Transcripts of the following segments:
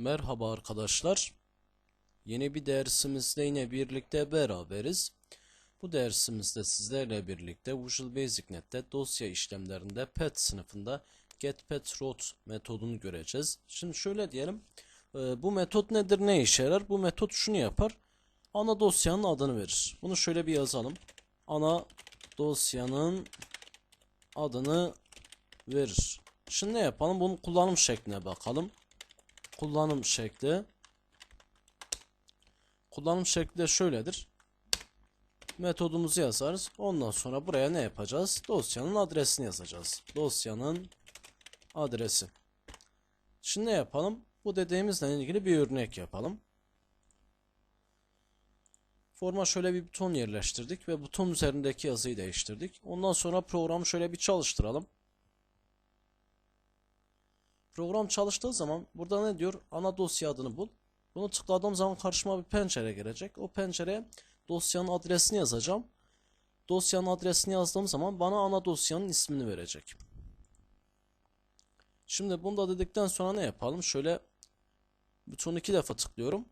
Merhaba arkadaşlar. Yeni bir dersimizde yine birlikte beraberiz. Bu dersimizde sizlerle birlikte Visual Basic Net'te dosya işlemlerinde pet sınıfında getPetRoute metodunu göreceğiz. Şimdi şöyle diyelim. e, Bu metot nedir, ne işe yarar? Bu metot şunu yapar. Ana dosyanın adını verir. Bunu şöyle bir yazalım. Ana dosyanın adını verir. Şimdi ne yapalım? Bunun kullanım şekline bakalım kullanım şekli kullanım şekli de şöyledir. Metodumuzu yazarız. Ondan sonra buraya ne yapacağız? Dosyanın adresini yazacağız. Dosyanın adresi. Şimdi ne yapalım? Bu dediğimizle ilgili bir örnek yapalım. Forma şöyle bir buton yerleştirdik ve buton üzerindeki yazıyı değiştirdik. Ondan sonra programı şöyle bir çalıştıralım. Program çalıştığı zaman burada ne diyor? Ana dosya adını bul. Bunu tıkladığım zaman karşıma bir pencere gelecek. O pencereye dosyanın adresini yazacağım. Dosyanın adresini yazdığım zaman bana ana dosyanın ismini verecek. Şimdi bunu da dedikten sonra ne yapalım? Şöyle butonu iki defa tıklıyorum.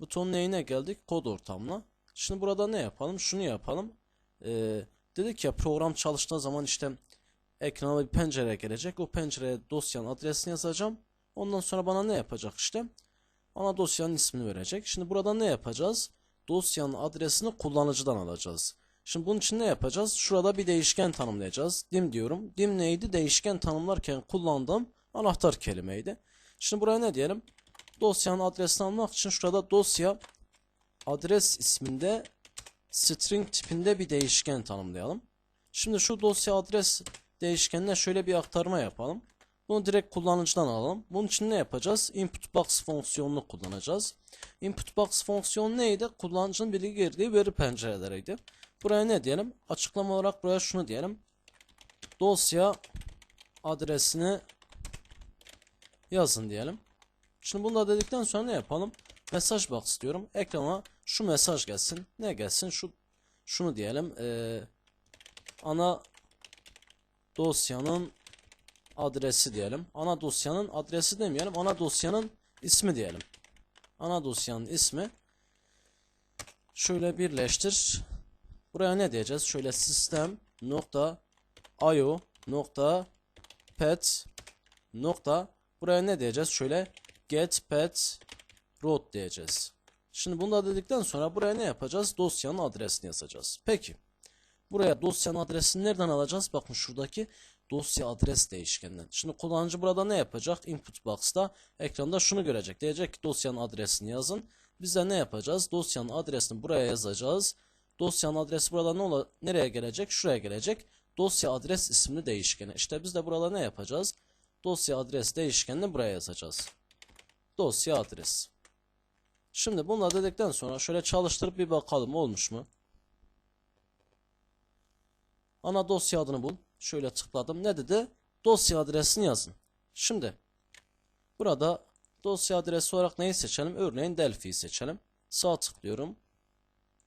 Butonun neyine geldik? Kod ortamına. Şimdi burada ne yapalım? Şunu yapalım. Ee, dedik ya program çalıştığı zaman işte ekrana bir pencere gelecek. O pencereye dosyanın adresini yazacağım. Ondan sonra bana ne yapacak işte? Ana dosyanın ismini verecek. Şimdi burada ne yapacağız? Dosyanın adresini kullanıcıdan alacağız. Şimdi bunun için ne yapacağız? Şurada bir değişken tanımlayacağız. Dim diyorum. Dim neydi? Değişken tanımlarken kullandığım anahtar kelimeydi. Şimdi buraya ne diyelim? Dosyanın adresini almak için şurada dosya adres isminde string tipinde bir değişken tanımlayalım. Şimdi şu dosya adres değişkenine şöyle bir aktarma yapalım. Bunu direkt kullanıcıdan alalım. Bunun için ne yapacağız? Input box fonksiyonunu kullanacağız. Input box fonksiyonu neydi? Kullanıcının bilgi girdiği veri pencereleriydi. Buraya ne diyelim? Açıklama olarak buraya şunu diyelim. Dosya adresini yazın diyelim. Şimdi bunu da dedikten sonra ne yapalım? Mesaj box diyorum. Ekrana şu mesaj gelsin. Ne gelsin? Şu şunu diyelim. Ee, ana dosyanın adresi diyelim. Ana dosyanın adresi demeyelim. Ana dosyanın ismi diyelim. Ana dosyanın ismi. Şöyle birleştir. Buraya ne diyeceğiz? Şöyle sistem nokta io nokta pet nokta buraya ne diyeceğiz? Şöyle get pet root diyeceğiz. Şimdi bunu da dedikten sonra buraya ne yapacağız? Dosyanın adresini yazacağız. Peki. Buraya dosyanın adresini nereden alacağız? Bakın şuradaki dosya adres değişkeninden. Şimdi kullanıcı burada ne yapacak? Input box'ta ekranda şunu görecek. Diyecek ki dosyanın adresini yazın. Biz de ne yapacağız? Dosyanın adresini buraya yazacağız. Dosyanın adresi burada ne ola nereye gelecek? Şuraya gelecek. Dosya adres isimli değişkeni. İşte biz de burada ne yapacağız? Dosya adres değişkenini buraya yazacağız. Dosya adres. Şimdi bunu da dedikten sonra şöyle çalıştırıp bir bakalım olmuş mu? Ana dosya adını bul. Şöyle tıkladım. Ne dedi? Dosya adresini yazın. Şimdi burada dosya adresi olarak neyi seçelim? Örneğin Delphi'yi seçelim. Sağ tıklıyorum.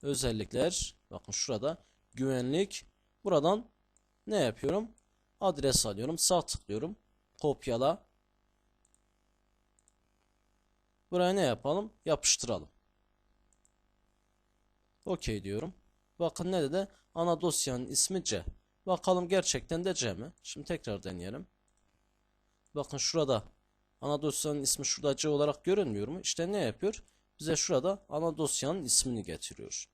Özellikler. Bakın şurada güvenlik. Buradan ne yapıyorum? Adres alıyorum. Sağ tıklıyorum. Kopyala. Buraya ne yapalım? Yapıştıralım. OK diyorum. Bakın ne dedi? Ana dosyanın ismi C. Bakalım gerçekten de C mi? Şimdi tekrar deneyelim. Bakın şurada ana dosyanın ismi şurada C olarak görünmüyor mu? İşte ne yapıyor? Bize şurada ana dosyanın ismini getiriyor.